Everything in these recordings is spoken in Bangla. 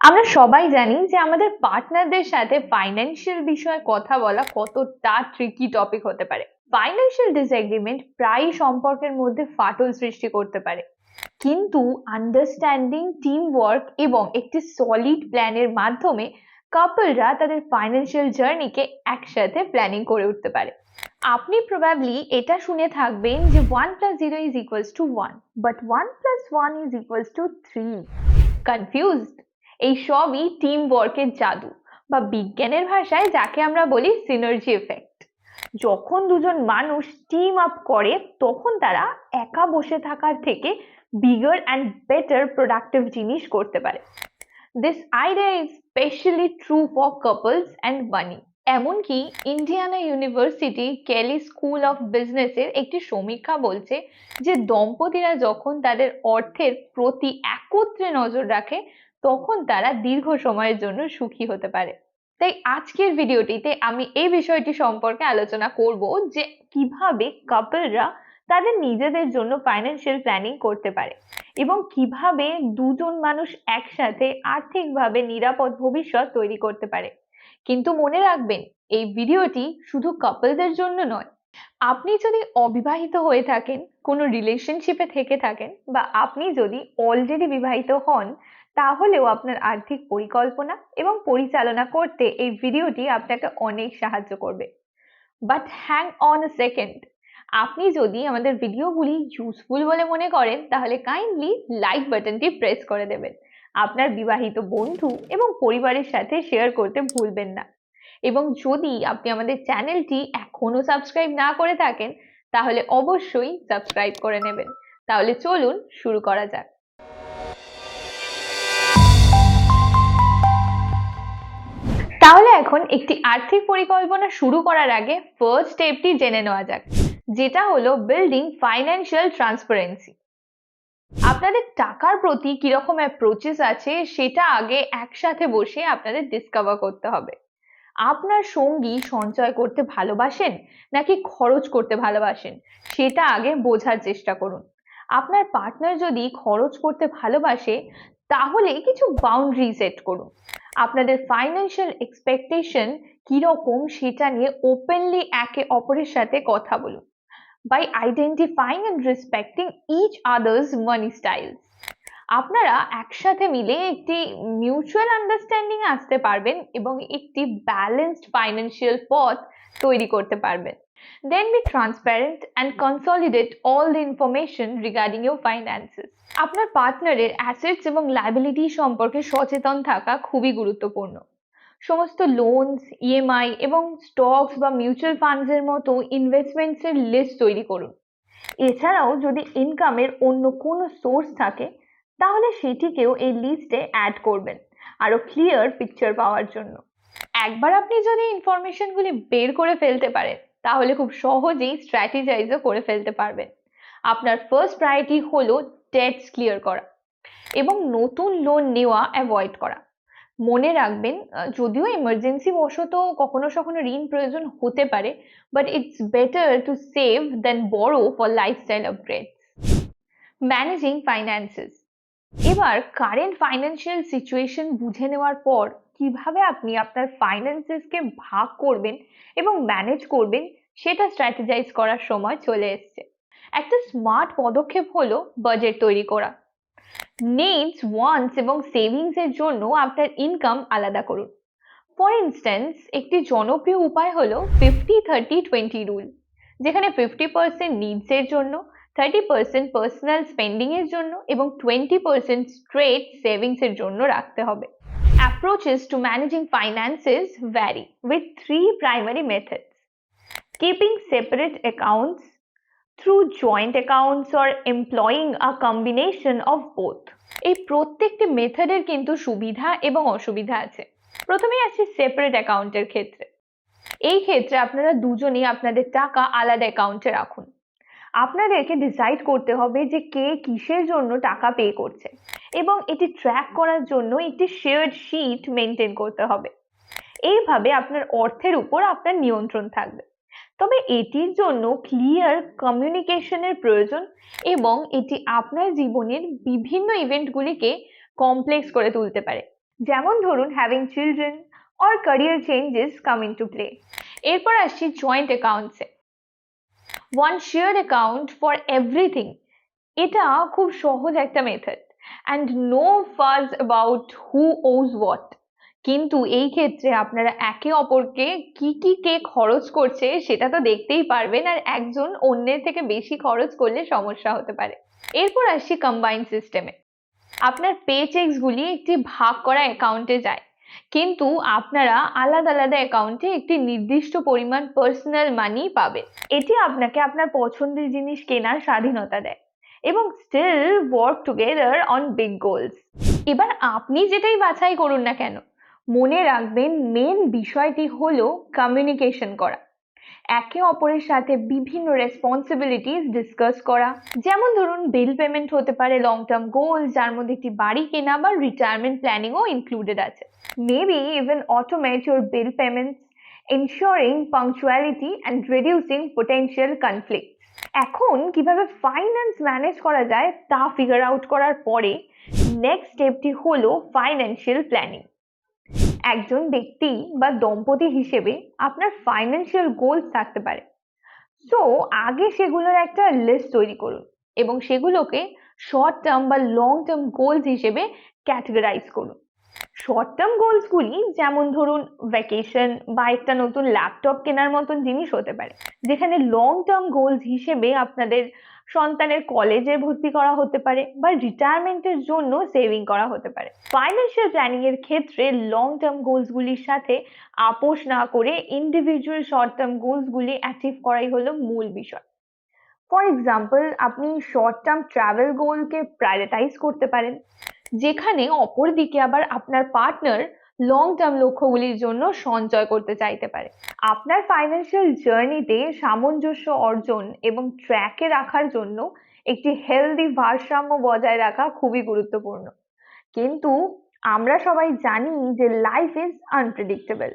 আমরা সবাই জানি যে আমাদের পার্টনারদের সাথে ফাইন্যান্সিয়াল বিষয়ে কথা বলা কতটা ট্রিকি টপিক হতে পারে। ফাইন্যান্সিয়াল ডিসএগ্রিমেন্ট প্রায়ই সম্পর্কের মধ্যে ফাটল সৃষ্টি করতে পারে। কিন্তু আন্ডারস্ট্যান্ডিং টিম ওয়ার্ক এবং একটি সলিড প্ল্যানের মাধ্যমে কাপলরা তাদের ফাইন্যান্সিয়াল জার্নিকে একসাথে প্ল্যানিং করে উঠতে পারে। আপনি প্রবাবলি এটা শুনে থাকবেন যে one plus zero is equals to one but one plus one is equals to three confused এই সবই টিম ওয়ার্কের জাদু বা বিজ্ঞানের ভাষায় যাকে আমরা বলি সিনার্জি এফেক্ট যখন দুজন মানুষ টিম আপ করে, তখন তারা একা বসে থাকার থেকে বিগার অ্যান্ড বেটার প্রোডাক্টিভ জিনিস করতে পারে। This idea is specially true for couples and money এমনকি Indiana University Kelley School of বিজনেসের একটি সমীক্ষা বলছে যে দম্পতিরা যখন তাদের অর্থের প্রতি একত্রে নজর রাখে তখন তারা দীর্ঘ সময়ের জন্য সুখী হতে পারে। তাই আজকের ভিডিওটিতে আমি এই বিষয়টি সম্পর্কে আলোচনা করব যে কীভাবে কাপলরা তাদের নিজেদের জন্য ফাইন্যান্সিয়াল প্ল্যানিং করতে পারে এবং কীভাবে দুজন মানুষ একসাথে আর্থিকভাবে নিরাপদ ভবিষ্যৎ তৈরি করতে পারে। কিন্তু মনে রাখবেন, এই ভিডিওটি শুধু কাপলদের জন্য নয়। আপনি যদি অবিবাহিত হয়ে থাকেন, কোনো রিলেশনশিপে থেকে থাকেন বা আপনি যদি অলরেডি বিবাহিত হন তাহলেও আপনার আর্থিক পরিকল্পনা এবং পরিচালনা করতে এই ভিডিওটি আপনাকে অনেক সাহায্য করবে। বাট হ্যাং অন সেকেন্ড আপনি যদি আমাদের ভিডিওগুলি ইউজফুল বলে মনে করেন, তাহলে কাইন্ডলি লাইক বাটনটি প্রেস করে দেবেন। আপনার বিবাহিত বন্ধু এবং পরিবারের সাথে শেয়ার করতে ভুলবেন না। এবং যদি আপনি আমাদের চ্যানেলটি এখনও সাবস্ক্রাইব না করে থাকেন, তাহলে অবশ্যই সাবস্ক্রাইব করে নেবেন। তাহলে চলুন শুরু করা যাক। তাহলে এখন একটি আর্থিক পরিকল্পনা শুরু করার আগে ফার্স্ট স্টেপটি জেনে নেওয়া যাক, যেটা হলো বিল্ডিং ফাইন্যান্সিয়াল ট্রান্সপারেন্সি আপনাদের টাকার প্রতি কীরকম অ্যাপ্রোচেস আছে সেটা আগে একসাথে বসে আপনাদের ডিসকভার করতে হবে। আপনার সঙ্গী সঞ্চয় করতে ভালোবাসেন নাকি খরচ করতে ভালোবাসেন সেটা আগে বোঝার চেষ্টা করুন। আপনার পার্টনার যদি খরচ করতে ভালোবাসে তাহলে কিছু বাউন্ডারি সেট করুন। আপনাদের ফাইন্যান্সিয়াল এক্সপেকটেশন কীরকম সেটা নিয়ে ওপেনলি একে অপরের সাথে কথা বলুন। By identifying and respecting each other's money styles আপনারা একসাথে মিলে একটি মিউচুয়াল আন্ডারস্ট্যান্ডিং আসতে পারবেন এবং একটি ব্যালেন্সড ফাইন্যান্সিয়াল পথ তৈরি করতে পারবেন। Then be transparent and consolidate all the information regarding your finances আপনার পার্টনারের অ্যাসেটস এবং লাইবিলিটি সম্পর্কে সচেতন থাকা খুবই গুরুত্বপূর্ণ সমস্ত লোনস ইএমআই এবং স্টকস বা মিউচুয়াল ফান্ডসের মতো ইনভেস্টমেন্টসের লিস্ট তৈরি করুন এছাড়াও যদি ইনকামের অন্য কোনো সোর্স থাকে তাহলে সেটিকেও এই লিস্টে অ্যাড করবেন আরও ক্লিয়ার পিকচার পাওয়ার জন্য একবার আপনি যদি ইনফরমেশনগুলি বের করে ফেলতে পারেন তাহলে খুব সহজেই স্ট্র্যাটেজাইজও করে ফেলতে পারবেন আপনার ফার্স্ট প্রায়োরিটি হলো ডেটস ক্লিয়ার করা এবং নতুন লোন নেওয়া অ্যাভয়েড করা। মনে রাখবেন যদিও এমার্জেন্সি বশত কখনো কখনো ঋণ প্রয়োজন হতে পারে but it's better to save then বড় for lifestyle upgrades managing finances এবার কারেন্ট ফাইন্যান্সিয়াল সিচুয়েশন বুঝে নেওয়ার পর কীভাবে আপনি আপনার ফাইন্যান্সেসকে ভাগ করবেন এবং ম্যানেজ করবেন সেটা স্ট্র্যাটেজাইজ করার সময় চলে এসছে। একটা স্মার্ট পদক্ষেপ হলো বাজেট তৈরি করা। নিডস ওয়ান্টস এবং সেভিংস এর জন্য আপনার ইনকাম আলাদা করুন। ফর ইনস্ট্যান্স একটি জনপ্রিয় উপায় হলো ফিফটি থার্টি টোয়েন্টি রুল যেখানে ফিফটি পার্সেন্ট নিডসের জন্য থার্টি পার্সেন্ট পার্সোনাল স্পেন্ডিং এর জন্য এবং টোয়েন্টি পার্সেন্ট স্ট্রেট সেভিংস এর জন্য রাখতে হবে Approaches to managing finances vary with three primary methods. Keeping separate accounts through joint accounts or employing a combination of both. এই প্রত্যেকটি মেথডের কিন্তু সুবিধা এবং অসুবিধা আছে প্রথমেই আছে সেপারেট অ্যাকাউন্টের ক্ষেত্রে এই ক্ষেত্রে আপনারা দুজনেই আপনাদের টাকা আলাদা অ্যাকাউন্টে রাখুন আপনাদেরকে ডিসাইড করতে হবে যে কে কিসের জন্য টাকা পে করছে। এবং এটি ট্র্যাক করার জন্য একটি শেয়ার্ড শিট মেনটেন করতে হবে। এইভাবে আপনার অর্থের উপর আপনার নিয়ন্ত্রণ থাকবে। তবে এটির জন্য ক্লিয়ার কমিউনিকেশনের প্রয়োজন এবং এটি আপনার জীবনের বিভিন্ন ইভেন্টগুলিকে কমপ্লেক্স করে তুলতে পারে। যেমন ধরুন having children or career changes come into play এরপর আসছি joint অ্যাকাউন্টসে one share account for everything এটা খুব সহজ একটা method and no fuss about who owes what কিন্তু এই ক্ষেত্রে আপনারা একে অপরকে কি কি কে খরচ করছে সেটা তো দেখতেই পারবেন আর একজন অন্যের থেকে বেশি খরচ করলে সমস্যা হতে পারে। এরপর আসছি কম্বাইন সিস্টেমে আপনার পে চেকসগুলি একটি ভাগ করা অ্যাকাউন্টে যায়। কিন্তু আপনারা আলাদা আলাদা অ্যাকাউন্টে একটি নির্দিষ্ট পরিমাণ পার্সোনাল মানি পাবেন। এটি আপনাকে আপনার পছন্দের জিনিস কেনার স্বাধীনতা দেয় এবং still work together on big goals এবার আপনি যেটাই বাছাই করুন না কেন, মনে রাখবেন মেন বিষয়টি হলো কমিউনিকেশন করা। একে অপরের সাথে বিভিন্ন রেসপন্সিবিলিটিস ডিসকাস করা। যেমন ধরুন বিল পেমেন্ট হতে পারে লং টার্ম গোল যার মধ্যে একটি বাড়ি কেনা বা রিটায়ারমেন্ট প্ল্যানিংও ইনক্লুডেড আছে। Maybe even automate your bill payments ensuring punctuality and reducing potential conflicts এখন কীভাবে ফাইন্যান্স ম্যানেজ করা যায় তা ফিগার আউট করার পরে নেক্সট স্টেপটি হলো ফাইন্যান্সিয়াল প্ল্যানিং একজন ব্যক্তি বা দম্পতি হিসেবে আপনার ফাইন্যান্সিয়াল গোলস থাকতে পারে। সো আগে সেগুলোর একটা লিস্ট তৈরি করুন এবং সেগুলোকে শর্ট টার্ম বা লং টার্ম গোলস হিসেবে ক্যাটেগরাইজ করুন। শর্ট টার্ম গোলসগুলি যেমন ধরুন ভ্যাকেশন বা একটা নতুন ল্যাপটপ কেনার মতন জিনিস হতে পারে, যেখানে লং টার্ম গোলস হিসেবে আপনাদের সন্তানের কলেজে ভর্তি করা হতে পারে বা রিটায়ারমেন্টের জন্য সেভিং করা হতে পারে। ফাইন্যান্সিয়াল প্ল্যানিং এর ক্ষেত্রে লং টার্ম গোলসগুলির সাথে আপোষ না করে ইন্ডিভিজুয়াল শর্ট টার্ম গোলসগুলি অ্যাচিভ করাই হলো মূল বিষয়। ফর এক্সাম্পল আপনি শর্ট টার্ম ট্রাভেল গোলকে প্রায়োরিটাইজ করতে পারেন। যেখানে অপরদিকে আবার আপনার পার্টনার লং টার্ম লক্ষ্যগুলির জন্য সঞ্চয় করতে চাইতে পারে। আপনার ফাইন্যান্সিয়াল জার্নিতে সামঞ্জস্য অর্জন এবং ট্র্যাকে রাখার জন্য একটি হেলদি ভারসাম্য বজায় রাখা খুবই গুরুত্বপূর্ণ। কিন্তু আমরা সবাই জানি যে life is unpredictable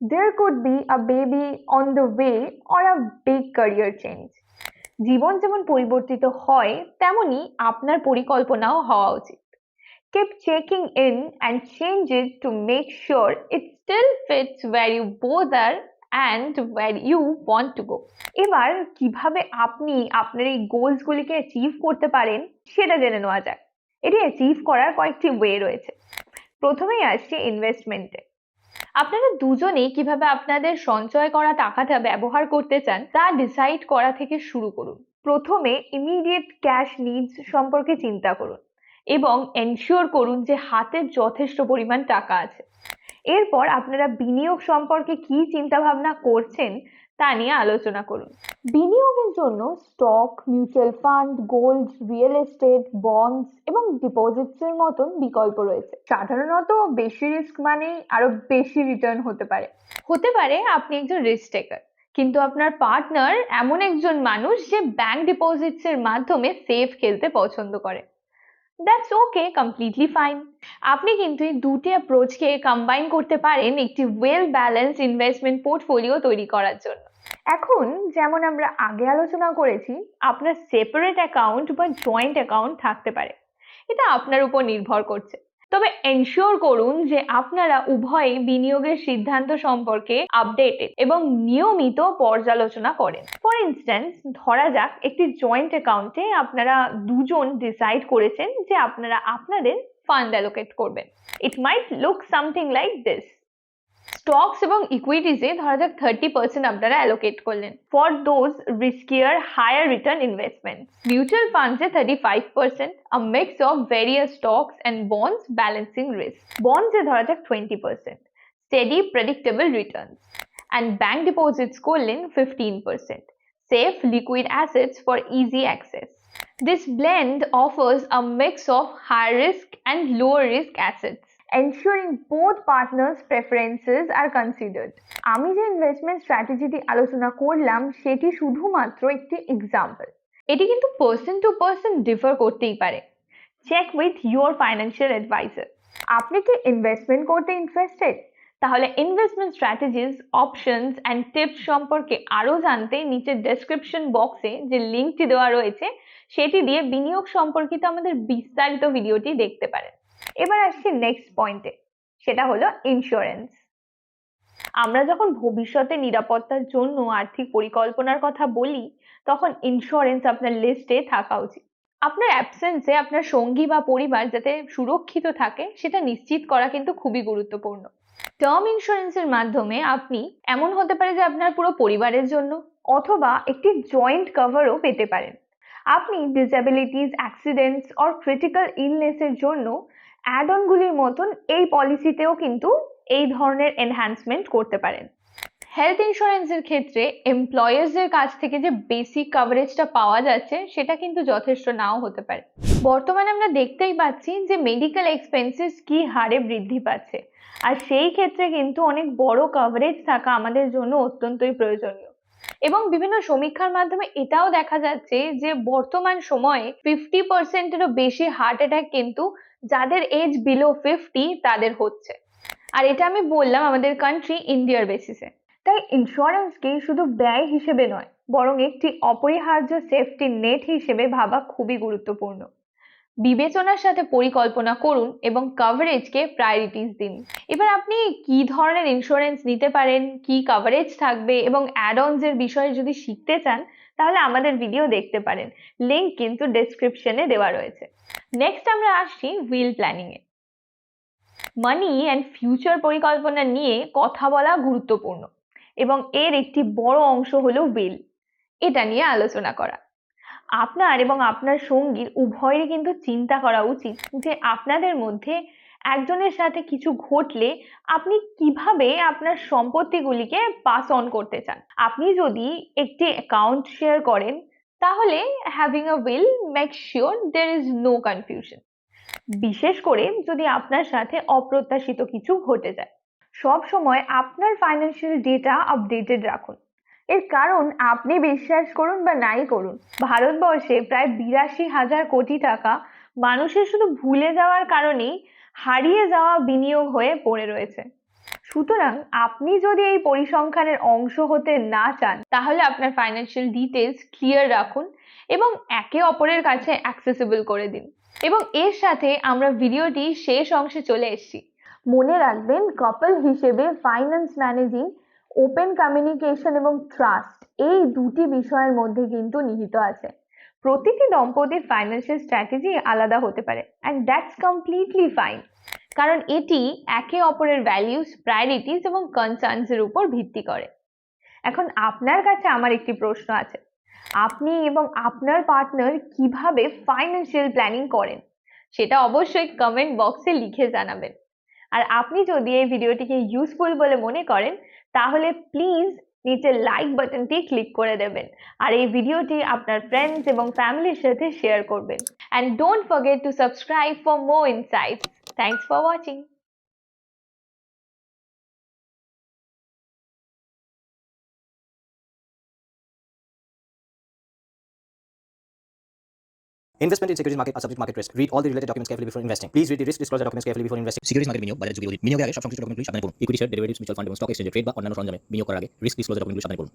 there could be a baby on the way or a big career change জীবন যেমন পরিবর্তিত হয়, তেমনি আপনার পরিকল্পনাও হওয়া উচিত। Keep checking in and change it to make sure it still fits where you both are and where you want to go. এবার কীভাবে আপনি আপনার এই গোলসগুলিকে অ্যাচিভ করতে পারেন সেটা জেনে নেওয়া যাক। এটি অ্যাচিভ করার কয়েকটি ওয়ে রয়েছে। প্রথমেই আসছে ইনভেস্টমেন্টে আপনারা দুজনেই কীভাবে আপনাদের সঞ্চয় করা টাকাটা ব্যবহার করতে চান তা ডিসাইড করা থেকে শুরু করুন। প্রথমে ইমিডিয়েট ক্যাশ নিডস সম্পর্কে চিন্তা করুন। এবং এনশিওর করুন যে হাতে যথেষ্ট পরিমাণ টাকা আছে। এরপর আপনারা বিনিয়োগ সম্পর্কে কি চিন্তা ভাবনা করছেন তা নিয়ে আলোচনা করুন। বিনিয়োগের জন্য stock mutual fund gold real estate bonds এবং ডিপোজিটস এর মতন বিকল্প রয়েছে। সাধারণত বেশি রিস্ক মানেই আরও বেশি রিটার্ন হতে পারে। হতে পারে আপনি একজন রিস্ক টেকার কিন্তু আপনার পার্টনার এমন একজন মানুষ যে ব্যাংক ডিপোজিটস এর মাধ্যমে সেফ খেলতে পছন্দ করে। দ্যাটস ওকে কমপ্লিটলি ফাইন আপনি কিন্তু এই দুটি অ্যাপ্রোচকে কম্বাইন করতে পারেন একটি ওয়েল ব্যালেন্স ইনভেস্টমেন্ট পোর্টফোলিও তৈরি করার জন্য। এখন যেমন আমরা আগে আলোচনা করেছি, আপনার সেপারেট অ্যাকাউন্ট বা জয়েন্ট অ্যাকাউন্ট থাকতে পারে। এটা আপনার উপর নির্ভর করছে। তবে এনশিওর করুন যে আপনারা উভয়ই বিনিয়োগের সিদ্ধান্ত সম্পর্কে আপডেটেড এবং নিয়মিত পর্যালোচনা করেন। ফর ইনস্ট্যান্স ধরা যাক একটি জয়েন্ট অ্যাকাউন্টে আপনারা দুজন ডিসাইড করেছেন যে আপনারা আপনাদের ফান্ড অ্যালোকেট করবেন। It might look something like this stocks এবং ইকুইটিজে ধরা যাক থার্টি পার্সেন্ট আপনারা অ্যালোকেট করলেন। For those riskier higher return investment mutual ফান্ডসে thirty five percent a mix of various stocks and bonds balancing risk বন্ডসে ধরা যাক twenty percent steady predictable returns and bank deposits করলেন fifteen percent safe liquid assets for easy access This blend offers a mix of high risk and lower risk assets. Ensuring both partners preferences are considered. আমি যে ইনভেস্টমেন্ট স্ট্র্যাটেজিটি আলোচনা করলাম, সেটি শুধুমাত্র একটি এক্সাম্পল এটি কিন্তু পার্সন টু পার্সন ডিফার করতেই পারে। Check with your financial advisor আপনি কি ইনভেস্টমেন্ট করতে ইন্টারেস্টেড তাহলে investment strategies options and tips সম্পর্কে আরও জানতে নিচের ডেসক্রিপশন বক্সে যে লিঙ্কটি দেওয়া রয়েছে, সেটি দিয়ে বিনিয়োগ সম্পর্কিত আমাদের বিস্তারিত ভিডিওটি দেখতে পারেন। এবার আসছি নেক্সট পয়েন্টে সেটা হলো ইন্স্যুরেন্স আমরা যখন ভবিষ্যতে নিরাপত্তার জন্য আর্থিক পরিকল্পনার কথা বলি, তখন ইন্স্যুরেন্স আপনার লিস্টে থাকা উচিত। আপনার অ্যাবসেন্সে আপনার সঙ্গী বা পরিবার যাতে সুরক্ষিত থাকে, সেটা নিশ্চিত করা কিন্তু খুবই গুরুত্বপূর্ণ। টার্ম ইন্স্যুরেন্সের মাধ্যমে আপনি এমন হতে পারে যে আপনার পুরো পরিবারের জন্য, অথবা একটি জয়েন্ট কভারও পেতে পারেন। আপনি ডিসএবিলিটিস অ্যাক্সিডেন্টস অর ক্রিটিক্যাল ইলনেসের জন্য অ্যাড অনগুলির মতন এই পলিসিতেও কিন্তু এই ধরনের এনহ্যান্সমেন্ট করতে পারেন। হেলথ ইন্স্যুরেন্সের ক্ষেত্রে এমপ্লয়ার্সদের কাছ থেকে যে বেসিক কভারেজটা পাওয়া যাচ্ছে, সেটা কিন্তু যথেষ্ট নাও হতে পারে। বর্তমানে আমরা দেখতেই পাচ্ছি যে মেডিকেল এক্সপেন্সেস কি হারে বৃদ্ধি পাচ্ছে। আর সেই ক্ষেত্রে কিন্তু অনেক বড় কভারেজ থাকা আমাদের জন্য অত্যন্তই প্রয়োজনীয়। এবং বিভিন্ন সমীক্ষার মাধ্যমে এটাও দেখা যাচ্ছে যে বর্তমান সময়ে ফিফটি পার্সেন্টেরও বেশি হার্ট অ্যাটাক কিন্তু যাদের এজ বিলো ফিফটি তাদের হচ্ছে। আর এটা আমি বললাম আমাদের কান্ট্রি ইন্ডিয়ার বেসিসে তাই ইন্স্যুরেন্সকে শুধু ব্যয় হিসেবে নয়, বরং একটি অপরিহার্য সেফটি নেট হিসেবে ভাবা খুবই গুরুত্বপূর্ণ। বিবেচনার সাথে পরিকল্পনা করুন এবং কভারেজকে প্রায়োরিটিস দিন। এবার আপনি কি ধরনের ইন্স্যুরেন্স নিতে পারেন, কি কভারেজ থাকবে এবং অ্যাড এর বিষয়ে যদি শিখতে চান, তাহলে আমাদের ভিডিও দেখতে পারেন। লিংক কিন্তু ডেসক্রিপশনে দেওয়া রয়েছে। নেক্সট আমরা আসছি উইল প্ল্যানিং এ। মানি অ্যান্ড ফিউচার পরিকল্পনা নিয়ে কথা বলা গুরুত্বপূর্ণ এবং এর একটি বড় অংশ হলো উইল এটা নিয়ে আলোচনা করা। আপনার এবং আপনার সঙ্গীর উভয়েরই কিন্তু চিন্তা করা উচিত যে আপনাদের মধ্যে একজনের সাথে কিছু ঘটলে আপনি কীভাবে আপনার সম্পত্তিগুলিকে পাস অন করতে চান। আপনি যদি একটি অ্যাকাউন্ট শেয়ার করেন তাহলে having a will make sure there is no confusion বিশেষ করে যদি আপনার সাথে অপ্রত্যাশিত কিছু ঘটে যায়। সব সময় আপনার ফাইন্যান্সিয়াল ডেটা আপডেটেড রাখুন। এর কারণ আপনি বিশ্বাস করুন বা নাই করুন, ভারতবর্ষে প্রায় বিরাশি হাজার কোটি টাকা মানুষের শুধু ভুলে যাওয়ার কারণেই হারিয়ে যাওয়া বিনিয়োগ হয়ে পড়ে রয়েছে। সুতরাং আপনি যদি এই পরিসংখ্যানের অংশ হতে না চান, তাহলে আপনার ফাইন্যান্সিয়াল ডিটেলস ক্লিয়ার রাখুন এবং একে অপরের কাছে অ্যাক্সেসিবল করে দিন। এবং এর সাথে আমরা ভিডিওটি শেষ অংশে চলে এসেছি। মনে রাখবেন কাপল হিসেবে ফাইন্যান্স ম্যানেজিং ওপেন কমিউনিকেশন এবং ট্রাস্ট এই দুটি বিষয়ের মধ্যে কিন্তু নিহিত আছে। প্রতিটি দম্পতির ফাইন্যান্সিয়াল স্ট্র্যাটেজি আলাদা হতে পারে অ্যান্ড দ্যাটস কমপ্লিটলি ফাইন কারণ এটি একে অপরের ভ্যালিউস প্রায়োরিটিস এবং কনসার্নসের উপর ভিত্তি করে। এখন আপনার কাছে আমার একটি প্রশ্ন আছে। আপনি এবং আপনার পার্টনার কীভাবে ফাইন্যান্সিয়াল প্ল্যানিং করেন? সেটা অবশ্যই কমেন্ট বক্সে লিখে জানাবেন। আর আপনি যদি এই ভিডিওটিকে ইউজফুল বলে মনে করেন, তাহলে প্লিজ নিচে লাইক বাটনটি ক্লিক করে দেবেন আর এই ভিডিওটি আপনার ফ্রেন্ডস এবং ফ্যামিলির সাথে শেয়ার করবেন। And don't forget to subscribe for more insights Thanks for watching Investment in securities market are subject to market risk. Read all the related documents carefully before investing. Please read the risk disclosure documents carefully before investing. Securities market বিনিয়োগ বাজার ঝুঁকি অধিক বিনিয়োগের আগে সব সংশ্লিষ্ট ডকুমেন্টগুলি সাবধানে পড়ুন equity share derivatives mutual fund এবং স্টক এক্সচেঞ্জের ট্রেড বা অন্যান্য সরঞ্জামে বিনিয়োগ করার আগে রিস্ক ডিসক্লোজার ডকুমেন্টগুলি সাবধানে পড়ুন